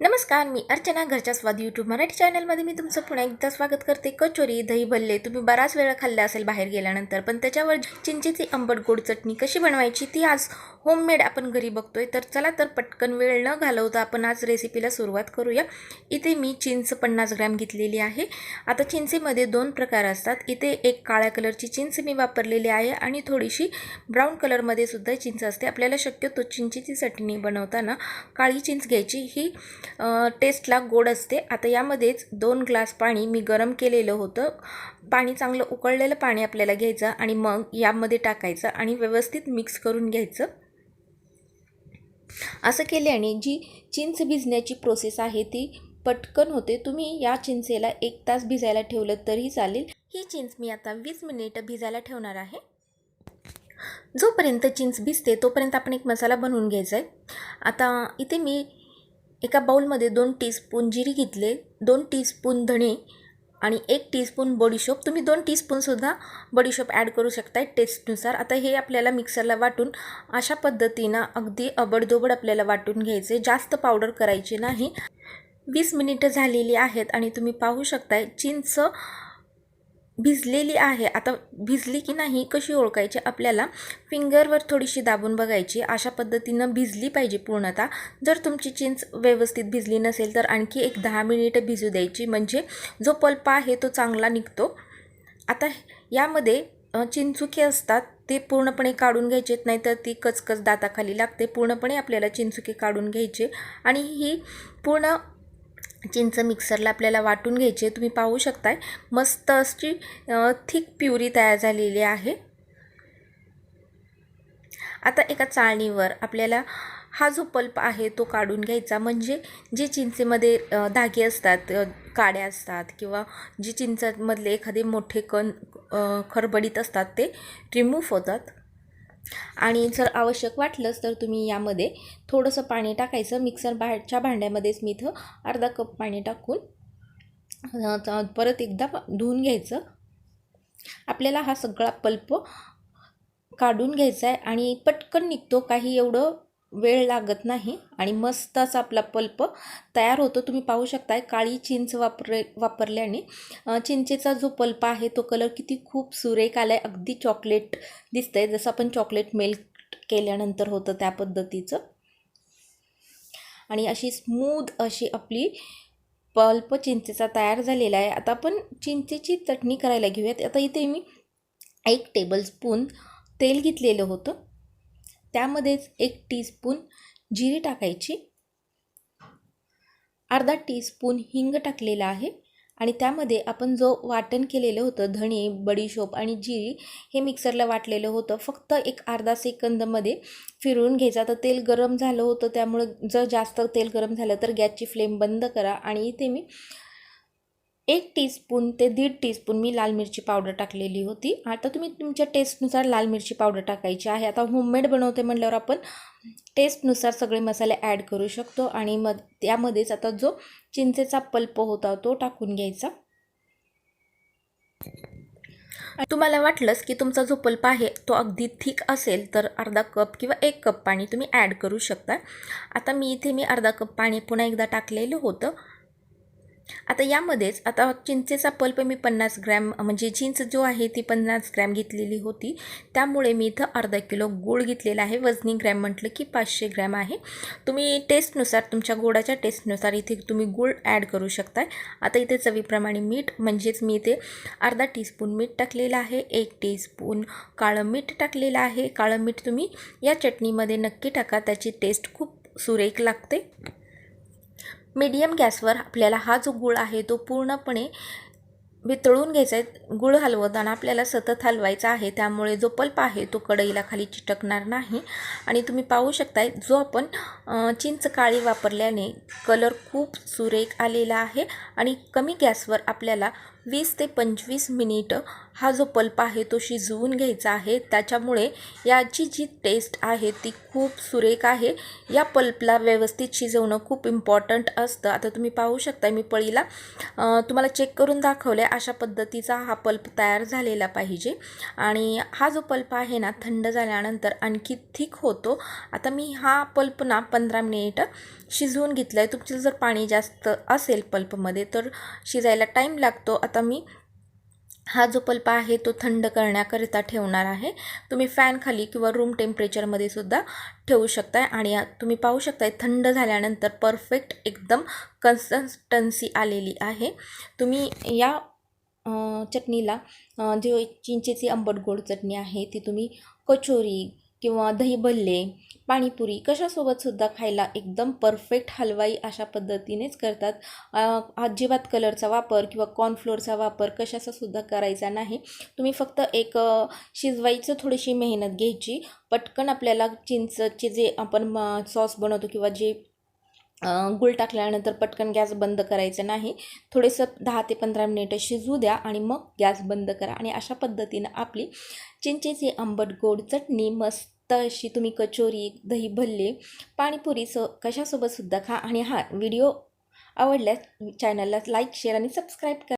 नमस्कार मी अर्चना घरच्या स्वाद यूट्यूब मराठी चॅनलमध्ये मी तुमचं पुन्हा एकदा स्वागत करते. कचोरी दही भल्ले तुम्ही बराच वेळा खाल्ला असेल बाहेर गेल्यानंतर पण त्याच्यावर चिंचेची आंबट गोड चटणी कशी बनवायची ती आज होममेड आपण घरी बघतोय तर चला तर पटकन वेळ न घालवता आपण आज रेसिपीला सुरुवात करूया. इथे मी चिंच पन्नास ग्रॅम घेतलेली आहे. आता चिंचेमध्ये दोन प्रकार असतात. इथे एक काळ्या कलरची चिंच मी वापरलेली आहे आणि थोडीशी ब्राऊन कलरमध्ये सुद्धा चिंच असते. आपल्याला शक्यतो चिंचेची चटणी बनवताना काळी चिंच घ्यायची. ही टेस्टला गोड असते. आता यामध्येच दोन ग्लास पाणी मी गरम केलेलं होतं. पाणी चांगलं उकळलेलं पाणी आपल्याला घ्यायचं आणि मग यामध्ये टाकायचं आणि व्यवस्थित मिक्स करून घ्यायचं. असं केल्याने जी चिंच भिजण्याची प्रोसेस आहे ती पटकन होते. तुम्ही या चिंचेला एक तास भिजायला ठेवलं तरी चालेल. ही चिंच मी आता वीस मिनिटं भिजायला ठेवणार आहे. जोपर्यंत चिंच भिजते तोपर्यंत आपण एक मसाला बनवून घ्यायचा आहे आता इथे मी एका बाउलमध्ये दोन टीस्पून जिरी घेतले दोन टीस्पून धणे आणि एक टीस्पून बडीशोप तुम्ही दोन टीस्पूनसुद्धा बडीशोप ॲड करू शकताय टेस्टनुसार आता हे आपल्याला मिक्सरला वाटून अशा पद्धतीनं अगदी अबडदोबड आपल्याला वाटून घ्यायचे जास्त पावडर करायची नाही. वीस मिनिटं झालेली आहेत आणि तुम्ही पाहू शकताय चिंच भिजलेली आहे. आता भिजली की नाही कशी ओळखायची? आपल्याला फिंगरवर थोडीशी दाबून बघायची. अशा पद्धतीनं भिजली पाहिजे पूर्णतः. जर तुमची चिंच व्यवस्थित भिजली नसेल तर आणखी एक दहा मिनिटं भिजू द्यायची. म्हणजे जो पल्प आहे तो चांगला निघतो. आता यामध्ये चिंचुके असतात. ते पूर्णपणे काढून घ्यायचेत. नाही तर ती कचकच दाताखाली लागते. पूर्णपणे आपल्याला चिंचुके काढून घ्यायचे. आणि ही पूर्ण चिंच मिक्सरला आपल्याला वाटून घ्यायची आहे. तुम्ही पाहू शकताय. मस्त अशी थिक प्युरी तयार झालेली आहे. आता एका चाळणीवर आपल्याला हा जो पल्प आहे तो काढून घ्यायचा. म्हणजे जे चिंचेमध्ये धागे असतात काड्या असतात किंवा जे चिंचामधले एखादे मोठे कण खरबडीत असतात ते रिमूव्ह होतात. आणि जर आवश्यक वाटलंच तर तुम्ही यामध्ये थोडंसं पाणी टाकायचं. मिक्सर बाहेरच्या भांड्यामध्येच मी इथं अर्धा कप पाणी टाकून परत एकदा धुवून घ्यायचं. आपल्याला हा सगळा पल्प काढून घ्यायचा आहे आणि पटकन निघतो. काही एवढं वेळ लागत नाही आणि मस्त असा आपला पल्प तयार होतो. तुम्ही पाहू शकताय काळी चिंच वापरे वापरल्याने चिंचेचा जो पल्प आहे तो कलर किती खूप सुरेख आला आहे अगदी चॉकलेट दिसतंय. जसं आपण चॉकलेट मेल्ट केल्यानंतर होतं त्या पद्धतीचं. आणि अशी स्मूद अशी आपली पल्प चिंचेचा तयार झालेला आहे. आता आपण चिंचेची चटणी करायला घेऊयात. आता इथे मी एक टेबलस्पून तेल घेतलेलं होतं. त्यामध्येच एक टीस्पून जिरी टाकायची. अर्धा टीस्पून हिंग टाकलेला आहे. आणि त्यामध्ये आपण जो वाटण केलेलं होतं धणे बडीशोप आणि जिरी हे मिक्सरला वाटलेलं होतं. फक्त एक अर्धा सेकंदमध्ये फिरवून घ्यायचं. तर तेल गरम झालं होतं त्यामुळं जर जास्त तेल गरम झालं तर गॅसची फ्लेम बंद करा. आणि इथे मी एक टीस्पून ते दीड टीस्पून मी लाल मिरची पावडर टाकलेली होती. आता तुम्ही तुमच्या टेस्टनुसार लाल मिरची पावडर टाकायची आहे. आता होममेड बनवते म्हटल्यावर आपण टेस्टनुसार सगळे मसाले ॲड करू शकतो आणि मग त्यामध्येच आता जो चिंचेचा पल्प होता तो टाकून घ्यायचा. तुम्हाला वाटलंच की तुमचा जो पल्प आहे तो अगदी थिक असेल तर अर्धा कप किंवा एक कप पाणी तुम्ही ॲड करू शकता. आता मी इथे मी अर्धा कप पाणी पुन्हा एकदा टाकलेलं होतं. आता यामध्येच आता चिंचेचा पल्प मी पन्नास ग्रॅम म्हणजे चिंच जो आहे ती पन्नास ग्रॅम घेतलेली होती. त्यामुळे मी इथं अर्धा किलो गूळ घेतलेला आहे. वजनी ग्रॅम म्हटलं की पाचशे ग्रॅम आहे. तुम्ही टेस्टनुसार तुमच्या गोडाच्या टेस्टनुसार इथे तुम्ही गूळ ॲड करू शकताय. आता इथे चवीप्रमाणे मीठ म्हणजेच मी इथे अर्धा टीस्पून मीठ टाकलेलं आहे एक टीस्पून काळं मीठ टाकलेलं आहे. काळं मीठ तुम्ही या चटणीमध्ये नक्की टाका त्याची टेस्ट खूप सुरेख लागते. मीडियम गॅसवर आपल्याला हा जो गूळ आहे तो पूर्णपणे वितळून घ्यायचा आहे. गूळ हलवताना आपल्याला सतत हलवायचा आहे. त्यामुळे जो पल्प आहे तो कढईला खाली चिटकणार नाही. आणि तुम्ही पाहू शकताय जो आपण चिंच काळी वापरल्याने कलर खूप सुरेख आलेला आहे. आणि कमी गॅसवर आपल्याला वीस ते पंचवीस मिनिट हा जो पल्प आहे तो शिजवून घ्यायचा आहे. त्याच्यामुळे याची जी टेस्ट आहे ती खूप सुरेख आहे. या पल्पला व्यवस्थित शिजवणं खूप इम्पॉर्टंट असतं. आता तुम्ही पाहू शकता मी पळीला. तुम्हाला चेक करून दाखवलं आहे अशा पद्धतीचा हा पल्प तयार झालेला पाहिजे. आणि हा जो पल्प आहे ना थंड झाल्यानंतर आणखी थिक होतो. आता मी हा पल्प ना पंधरा मिनिट शिजवून घेतलं आहे तुमचं जर पाणी जास्त असेल पल्पमध्ये तर शिजायला टाईम लागतो. आता मी हा जो पल्प आहे तो थंड करण्याकरिता ठेवणार आहे. तुम्ही फॅन खाली किंवा रूम टेम्परेचरमध्ये सुद्धा ठेवू शकताय आणि तुम्ही पाहू शकताय थंड झाल्यानंतर परफेक्ट एकदम कन्सिस्टन्सी आलेली आहे. तुम्ही या चटणीला जी जे चिंचेची आंबट गोड चटणी आहे ती तुम्ही कचोरी किंवा दही भल्ले पाणीपुरी कशासोबतसुद्धा खायला एकदम परफेक्ट हलवाई अशा पद्धतीनेच करतात. अजिबात कलरचा वापर किंवा कॉर्नफ्लोअरचा वापर कशाचा सुद्धा करायचा नाही. तुम्ही फक्त एक शिजवायचं थोडीशी मेहनत घ्यायची. पटकन आपल्याला चिंचचे जे आपण म, सॉस बनवतो किंवा जे गुळ टाकल्यानंतर पटकन गॅस बंद करायचं नाही. थोडेसं दहा ते पंधरा मिनिटं शिजू द्या आणि मग गॅस बंद करा. आणि अशा पद्धतीनं आपली चिंचेची आंबट गोड चटणी मस्त तळशी तुम्ही कचोरी दही भल्ले पाणीपुरी स कशासोबतसुद्धा खा आणि हा व्हिडिओ आवडल्यास चॅनलला लाईक शेअर आणि सबस्क्राईब करा.